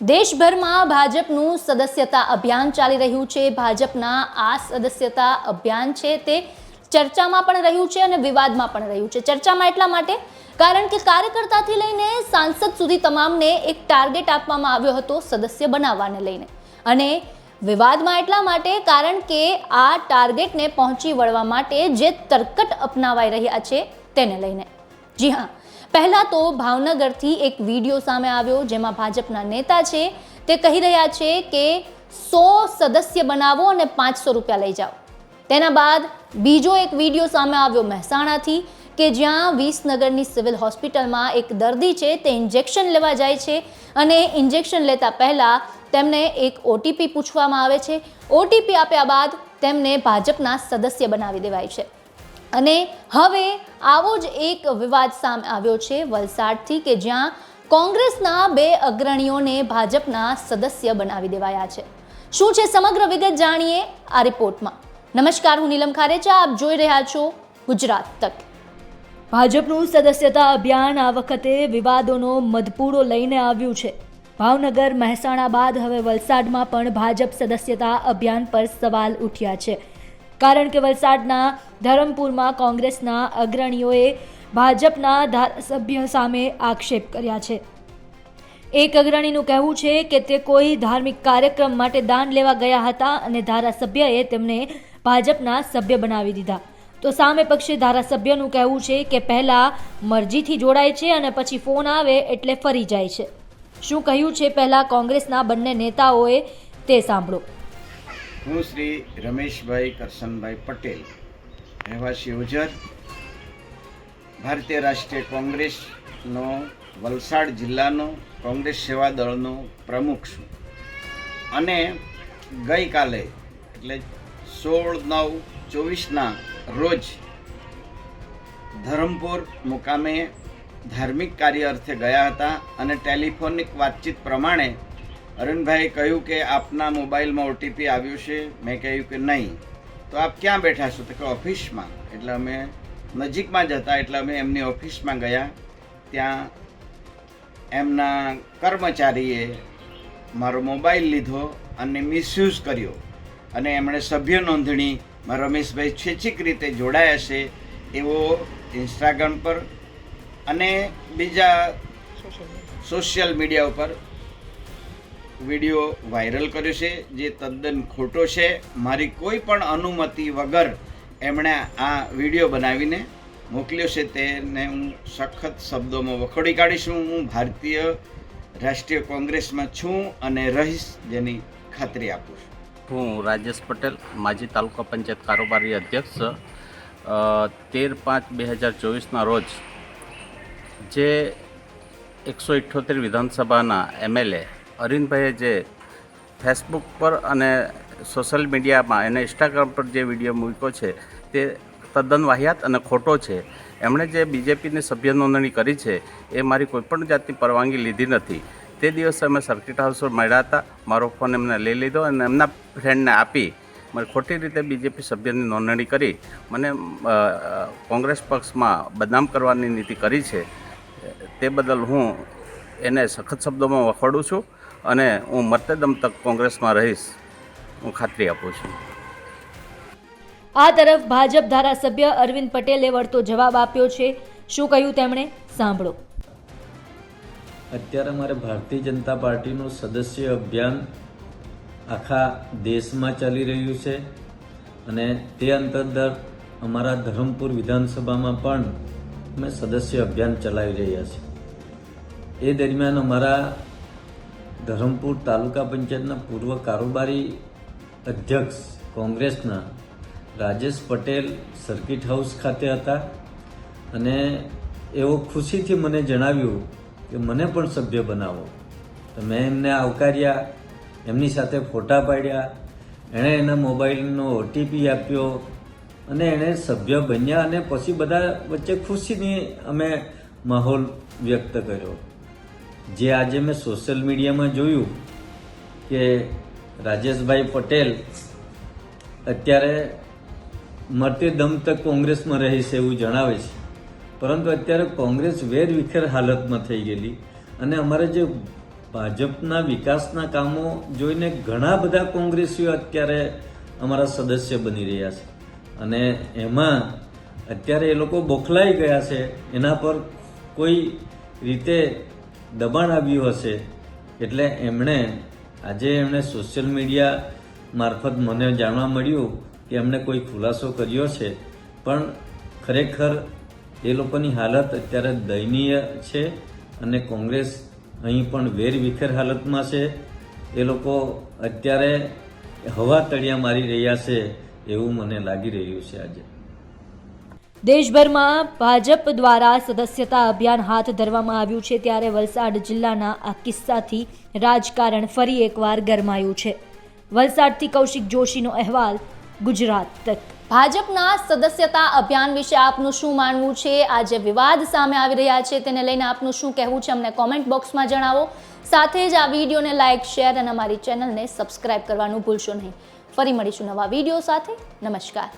દેશભરમાં ભાજપનું સદસ્યતા અભિયાન ચાલી રહ્યું છે. ભાજપના આ સદસ્યતા અભિયાન છે તે ચર્ચામાં પણ રહ્યું છે અને વિવાદમાં પણ રહ્યું છે. ચર્ચામાં એટલા માટે કારણ કે કાર્યકર્તાથી લઈને સાંસદ સુધી તમામને એક ટાર્ગેટ આપવામાં આવ્યો હતો સદસ્ય બનાવવાને લઈને. અને વિવાદમાં એટલા માટે કારણ કે આ ટાર્ગેટને પહોંચી વળવા માટે જે તરકટ અપનાવાઈ રહ્યા છે તેને લઈને. જી હા. પહેલાં તો ભાવનગરથી એક વીડિયો સામે આવ્યો જેમાં ભાજપના નેતા છે, તે કહી રહ્યા છે કે સો સદસ્ય બનાવો અને પાંચસો રૂપિયા લઈ જાઓ. તેના બાદ બીજો એક વીડિયો સામે આવ્યો મહેસાણાથી કે જ્યાં વિસનગરની સિવિલ હોસ્પિટલમાં એક દર્દી છે, તે ઇન્જેક્શન લેવા જાય છે અને ઇન્જેક્શન લેતા પહેલાં તેમને એક ઓટીપી પૂછવામાં આવે છે. ઓટીપી આપ્યા બાદ તેમને ભાજપના સદસ્ય બનાવી દેવાય છે. અને હવે આવો જ એક વિવાદ સામે આવ્યો છે વલસાડથી કે જ્યાં કોંગ્રેસના બે અગ્રણીઓને ભાજપના સદસ્ય બનાવી દેવાયા છે. શું છે સમગ્ર વિગત જાણીએ આ રિપોર્ટમાં. નમસ્કાર, હું નીલમ ખારેચા, આપ જોઈ રહ્યા છો ગુજરાત તક. ભાજપનું સદસ્યતા અભિયાન આ વખતે વિવાદોનો મધપૂડો લઈને આવ્યું છે. ભાવનગર, મહેસાણા બાદ હવે વલસાડમાં પણ ભાજપ સદસ્યતા અભિયાન પર સવાલ ઉઠ્યા છે. કારણ કે વલસાડના ધરમપુરમાં કોંગ્રેસના અગ્રણીઓએ ભાજપના ધારાસભ્ય સામે આક્ષેપ કર્યા છે. એક અગ્રણીનું કહેવું છે કે તે કોઈ ધાર્મિક કાર્યક્રમ માટે દાન લેવા ગયા હતા અને ધારાસભ્યએ તેમને ભાજપના સભ્ય બનાવી દીધા. તો સામે પક્ષે ધારાસભ્યનું કહેવું છે કે પહેલાં મરજીથી જોડાય છે અને પછી ફોન આવે એટલે ફરી જાય છે. શું કહ્યું છે પહેલાં કોંગ્રેસના બંને નેતાઓએ તે સાંભળો. હું શ્રી રમેશભાઈ કરશનભાઈ પટેલ, રહેવાસી ઉજર, ભારતીય રાષ્ટ્રીય કોંગ્રેસનો વલસાડ જિલ્લાનો કોંગ્રેસ સેવા દળનો પ્રમુખ છું. અને ગઈકાલે, એટલે સોળ નવ ચોવીસના રોજ ધરમપુર મુકામે ધાર્મિક કાર્ય અર્થે ગયા હતા અને ટેલિફોનિક વાતચીત પ્રમાણે અરુણભાઈએ કહ્યું કે આપના મોબાઈલમાં ઓટીપી આવ્યું છે. મેં કહ્યું કે નહીં. તો આપ ક્યાં બેઠા છો? તો કે ઓફિસમાં. એટલે અમે નજીકમાં જ હતા. એટલે અમે એમની ઓફિસમાં ગયા. ત્યાં એમના કર્મચારીએ મારો મોબાઈલ લીધો અને મિસયુઝ કર્યો. અને એમણે સભ્ય નોંધણીમાં રમેશભાઈ સ્વૈચ્છિક રીતે જોડાયા છે એવો ઇન્સ્ટાગ્રામ પર અને બીજા સોશિયલ મીડિયા ઉપર વીડિયો વાયરલ કર્યો છે, જે તદ્દન ખોટો છે. મારી કોઈ પણ અનુમતિ વગર એમણે આ વીડિયો બનાવીને મોકલ્યો છે, તેને હું સખત શબ્દોમાં વખોડી કાઢીશું. હું ભારતીય રાષ્ટ્રીય કોંગ્રેસમાં છું અને રહીશ જેની ખાતરી આપું છું. હું રાજેશ પટેલ, માજી તાલુકા પંચાયત કારોબારી અધ્યક્ષ તેર પાંચ બે હજાર ચોવીસના રોજ જે એકસો ઇઠ્ઠોતેર વિધાનસભાના એમએલએ અરવિંદભાઈએ જે ફેસબુક પર અને સોશિયલ મીડિયામાં અને ઇન્સ્ટાગ્રામ પર જે વીડિયો મૂક્યો છે, તે તદ્દન વાહિયાત અને ખોટો છે. એમણે જે બીજેપીની સભ્ય નોંધણી કરી છે, એ મારી કોઈપણ જાતની પરવાનગી લીધી નથી. તે દિવસે અમે સર્કિટ હાઉસ મળ્યા હતા. મારો ફોન એમને લઈ લીધો અને એમના ફ્રેન્ડને આપી મને ખોટી રીતે બીજેપી સભ્યની નોંધણી કરી. મને કોંગ્રેસ પક્ષમાં બદનામ કરવાની નીતિ કરી છે. તે બદલ હું એને સખત શબ્દોમાં વખોડું છું. અને હું મતદમ તક કોંગ્રેસમાં રહીશ હું ખાતરી આપું છું. આ તરફ ભાજપ ધારાસભ્ય અરવિંદ પટેલે વળતો જવાબ આપ્યો છે. શું કહ્યું તેમણે? સાંભળો. અત્યારે અમારે ભારતીય જનતા પાર્ટીનું સદસ્ય અભિયાન આખા દેશમાં ચાલી રહ્યું છે અને તે અંતર્ગત અમારા ધરમપુર વિધાનસભામાં પણ અમે સદસ્ય અભિયાન ચલાવી રહ્યા છીએ. એ દરમિયાન અમારા ધરમપુર તાલુકા પંચાયતના પૂર્વ કારોબારી અધ્યક્ષ કોંગ્રેસના રાજેશ પટેલ સર્કિટ હાઉસ ખાતે હતા અને એઓ ખુશીથી મને જણાવ્યું કે મને પણ સભ્ય બનાવો. તો મેં એમને આવકાર્યા, એમની સાથે ફોટા પાડ્યા, એણે એના મોબાઈલનો ઓટીપી આપ્યો અને એણે સભ્ય બન્યા અને પછી બધા વચ્ચે ખુશીની અમે માહોલ વ્યક્ત કર્યો. જે આજે મેં સોશિયલ મીડિયામાં જોયું કે રાજેશભાઈ પટેલ અત્યારે મરતે દમ તક કોંગ્રેસમાં છે એવું જણાવે છે. પરંતુ અત્યારે કોંગ્રેસ વેર વિખેર હાલતમાં થઈ ગયેલી અને અમારે જે ભાજપના વિકાસના કામો જોઈને ઘણા બધા કોંગ્રેસીઓ અત્યારે અમારા સદસ્ય બની રહ્યા છે. અને એમાં અત્યારે એ લોકો બોખલાઈ ગયા છે. એના પર કોઈ રીતે દબાણ આવ્યું હશે એટલે એમણે આજે એમણે સોશિયલ મીડિયા મારફત મને જાણવા મળ્યું કે એમણે કોઈ ખુલાસો કર્યો છે. પણ ખરેખર એ લોકોની હાલત અત્યારે દયનીય છે અને કોંગ્રેસ અહીં પણ વેરવિખેર હાલતમાં છે. એ લોકો અત્યારે હવા તળિયા મારી રહ્યા છે એવું મને લાગી રહ્યું છે આજે. દેશભરમાં ભાજપ દ્વારા સદસ્યતા અભિયાન હાથ ધરવામાં આવ્યું છે ત્યારે વલસાડ જિલ્લાના આ કિસ્સાથી રાજકારણ ફરી એકવાર ગરમાયું છે. વલસાડથી કૌશિક જોશીનો અહેવાલ, ગુજરાત તક. ભાજપના સદસ્યતા અભિયાન વિશે આપનું શું માનવું છે? આ જે વિવાદ સામે આવી રહ્યા છે. તેને લઈને આપનું શું કહેવું છે? અમને કોમેન્ટ બોક્સમાં જણાવો. સાથે જ આ વિડીયોને લાઇક શેર અને અમારી ચેનલને સબસ્ક્રાઇબ કરવાનું ભૂલશો નહીં. ફરી મળીશું નવા વીડિયો સાથે. નમસ્કાર.